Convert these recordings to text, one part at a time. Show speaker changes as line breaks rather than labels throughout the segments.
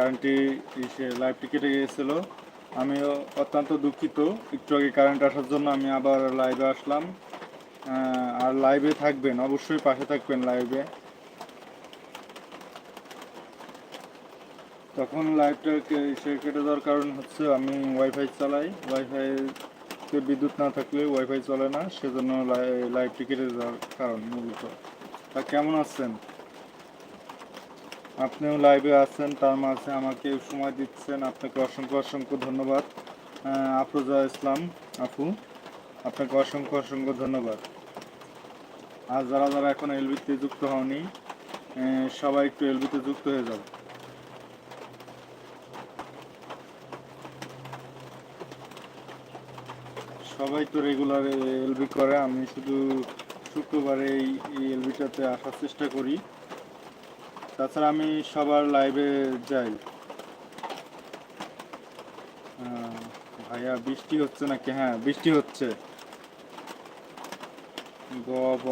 কারেন্টটি সে লাইভটি কেটে গিয়েছিল। আমিও অত্যন্ত দুঃখিত। একটু আগে কারেন্ট আসার জন্য আমি আবার লাইভে আসলাম। আর লাইভে থাকবেন, অবশ্যই পাশে থাকবেন লাইভে তখন লাইভটা সে কেটে দেওয়ার কারণ হচ্ছে আমি ওয়াইফাই চালাই। ওয়াইফাই বিদ্যুৎ না থাকলে ওয়াইফাই চলে না, সেজন্য লাই- লাইভটি কেটে দেওয়ার কারণ মূলত। তা কেমন আছেন? আপনিও লাইভে আছেন, তার মাঝে আমাকে সময় দিচ্ছেন। আপনাকে অসংখ্য অসংখ্য ধন্যবাদ। আফরোজা ইসলাম আপু, আপনাকে অসংখ্য অসংখ্য ধন্যবাদ। আর যারা যারা এখন এলবিতে যুক্ত হওনি সবাই একটু এলবিতে যুক্ত হয়ে যাবে সবাই তো রেগুলার এলবি করে, আমি শুধু শুক্রবারে এই এলবিটাতে আসার চেষ্টা করি। তাছাড়া আমি সবার লাইভে যাই। ভাইয়া, বৃষ্টি হচ্ছে নাকি? হ্যাঁ বৃষ্টি হচ্ছে। গ, ব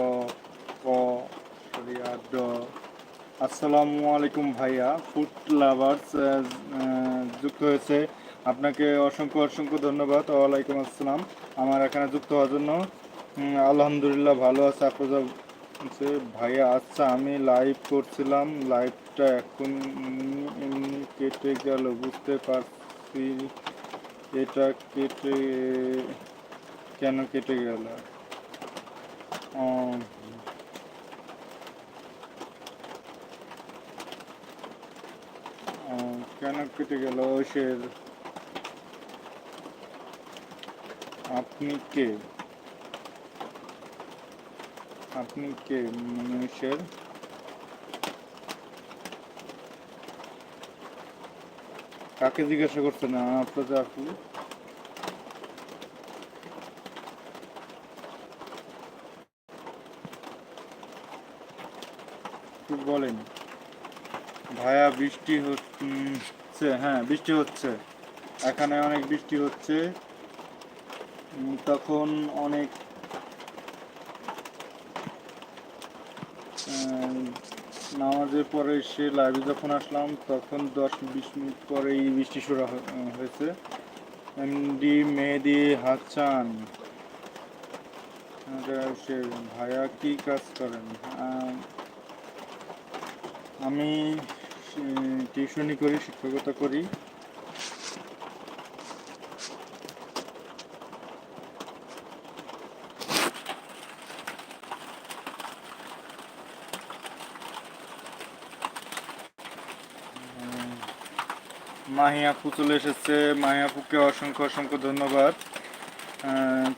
আসসালামু আলাইকুম ভাইয়া ফুড লাভার্স যুক্ত হয়েছে। আপনাকে অসংখ্য অসংখ্য ধন্যবাদ। ওয়ালাইকুম আসসালাম। আমার এখানে যুক্ত হওয়ার জন্য। আলহামদুলিল্লাহ, ভালো আছে। আপনারা যে ভাইয়া আচ্ছা আমি লাইভ করছিলাম। লাইভটা এখন এমনি কেটে গেল, বুঝতে পারছি এটা কেটে, কেন কেটে গেল? কেন কেটে গেল সে আপনি কে? আপনি কে? মানুষের? কাকে জিজ্ঞাসা করছেন? আপনাদের আপু একটু বলেন। ভায়া বৃষ্টি হচ্ছে হ্যাঁ বৃষ্টি হচ্ছে। এখানে অনেক বৃষ্টি হচ্ছে। তখন অনেক নামাজের পরে সে লাইভে যখন আসলাম, তখন দশ বিশ মিনিট পরে এই বৃষ্টি শুরু হয়েছে। এমডি মেহেদি হাসান। সে ভাইয়া কি কাজ করেন? আমি টিউশনি করি, শিক্ষকতা করি। মাহি আপু চলে এসেছে। মাহি আপুকে অসংখ্য অসংখ্য ধন্যবাদ। আহ,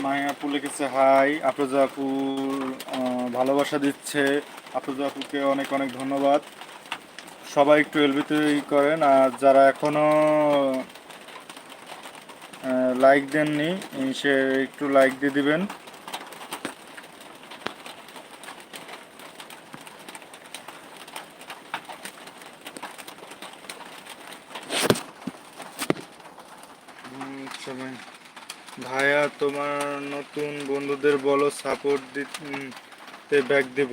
মাহি আপু লিখেছে হাই আফরোজা আপু ভালোবাসা দিচ্ছে। আফরোজা আপুকে অনেক অনেক ধন্যবাদ। সবাই একটু এলবিতে করেন আর যারা এখনও লাইক দেননি সে একটু লাইক দিয়ে দিবেন। সবাই ভাইয়া তোমার নতুন বন্ধুদের বলো সাপোর্ট দিতে ব্যাক দেব।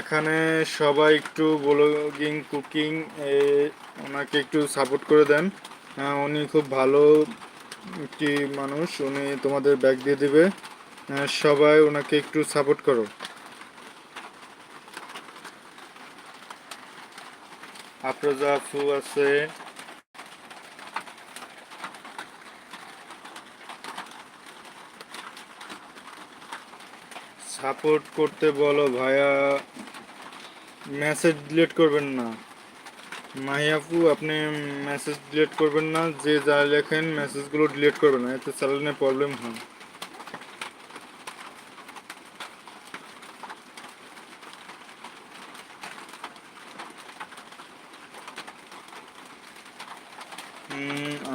এখানে সবাই একটু ব্লগিং কুকিং ওনাকে একটু সাপোর্ট করে দেন। হ্যাঁ, উনি খুব ভালো একটি মানুষ উনি তোমাদের ব্যাগ দিয়ে দিবে। হ্যাঁ, সবাই ওনাকে একটু সাপোর্ট করো। আফরোজা আফু আছে। সাপোর্ট করতে বলো ভাইয়া। মেসেজ ডিলিট করবেন না। মাহিয়াপু আপনি মেসেজ ডিলিট করবেন না। যে যা লেখেন মেসেজগুলো ডিলিট করবেন না। এতে চ্যানেলে প্রবলেম হয়।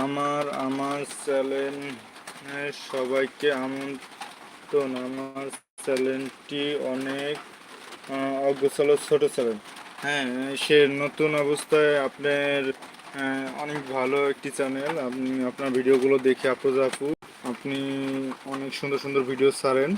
আমার আমার চ্যানেল সবাইকে আমন্ত্রণ। আমার চ্যানেলটি অনেক অগ্রসল ছোট চ্যানেল। হ্যাঁ সে নতুন অবস্থায় আপনার অনেক ভালো একটি চ্যানেল। আপনি আপনার ভিডিওগুলো দেখে আপু আপনি অনেক সুন্দর সুন্দর ভিডিও ছাড়েন।